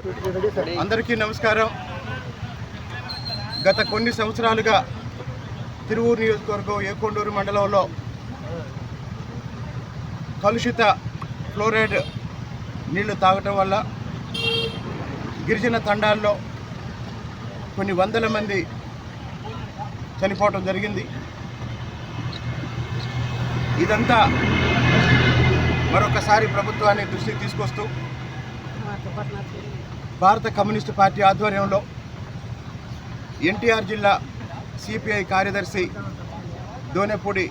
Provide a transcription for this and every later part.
అందరికీ నమస్కారం. గత కొన్ని సంవత్సరాలుగా తిరువూరు నియోజకవర్గం ఏకొండూరు మండలంలో కలుషిత ఫ్లోరైడ్ నీళ్ళు తాగటం వల్ల గిరిజన తండాల్లో కొన్ని వందల మంది చనిపోవటం జరిగింది. ఇదంతా మరొకసారి ప్రభుత్వాన్ని దృష్టికి తీసుకొస్తూ భారత కమ్యూనిస్టు పార్టీ ఆధ్వర్యంలో ఎన్టీఆర్ జిల్లా సిపిఐ కార్యదర్శి దోనెపూడి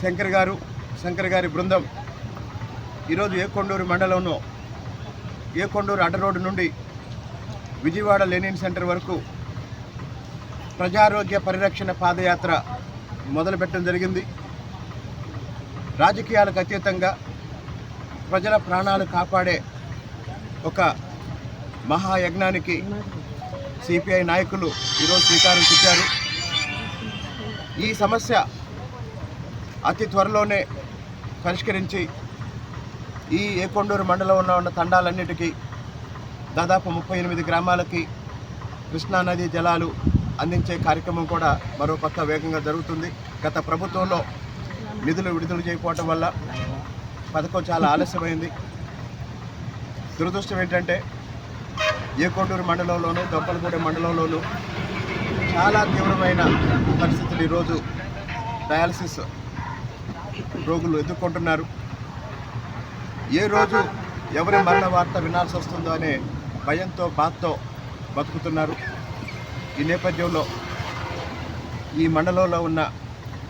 శంకర్ గారు శంకర్ గారి బృందం ఈరోజు ఏకొండూరు మండలంలో ఏకొండూరు అడ్డ రోడ్డు నుండి విజయవాడ లెనిన్ సెంటర్ వరకు ప్రజారోగ్య పరిరక్షణ పాదయాత్ర మొదలుపెట్టడం జరిగింది. రాజకీయాలకు అతీతంగా ప్రజల ప్రాణాలు కాపాడే ఒక మహాయజ్ఞానికి సిపిఐ నాయకులు ఈరోజు శ్రీకారం చుట్టారు. ఈ సమస్య అతి త్వరలోనే పరిష్కరించి ఈ ఏకొండూరు మండలంలో ఉన్న తండాలన్నిటికీ దాదాపు ముప్పై ఎనిమిది గ్రామాలకి కృష్ణానది జలాలు అందించే కార్యక్రమం కూడా మరో పక్క వేగంగా జరుగుతుంది. గత ప్రభుత్వంలో నిధులు విడుదల చేయకపోవటం వల్ల పథకం చాలా ఆలస్యమైంది. దురదృష్టం ఏంటంటే ఏకొండూరు మండలంలోను దొప్పలగూడెం మండలంలోను చాలా తీవ్రమైన పరిస్థితులు ఈరోజు డయాలసిస్ రోగులు ఎదుర్కొంటున్నారు. ఏ రోజు ఎవరి మరణ వార్త వినాల్సి వస్తుందో అనే భయంతో బాధతో బతుకుతున్నారు. ఈ నేపథ్యంలో ఈ మండలంలో ఉన్న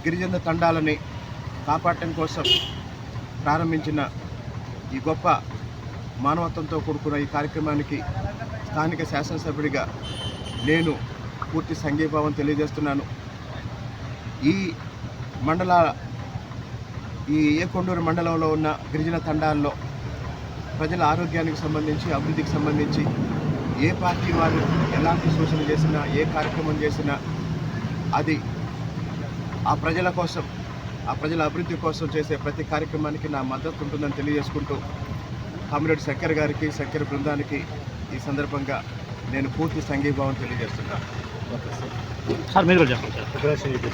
గిరిజన తండాలని కాపాడటం కోసం ప్రారంభించిన ఈ గొప్ప మానవత్వంతో కూడుకున్న ఈ కార్యక్రమానికి స్థానిక శాసనసభ్యుడిగా నేను పూర్తి సంఘీభావం తెలియజేస్తున్నాను. ఈ మండల ఈ ఏకొండూరు మండలంలో ఉన్న గిరిజన తండాల్లో ప్రజల ఆరోగ్యానికి సంబంధించి అభివృద్ధికి సంబంధించి ఏ పార్టీ వారు ఎలాంటి సూచన చేసినా ఏ కార్యక్రమం చేసినా అది ఆ ప్రజల కోసం ఆ ప్రజల అభివృద్ధి కోసం చేసే ప్రతి కార్యక్రమానికి నా మద్దతు ఉంటుందని తెలియజేసుకుంటూ కామ్రేడ్ శంకర్ గారికి శంకర్ బృందానికి ఈ సందర్భంగా నేను పూర్తి సంఘీభావం తెలియజేస్తున్నాను. సార్ మీరు కూడా చెప్పండి. సార్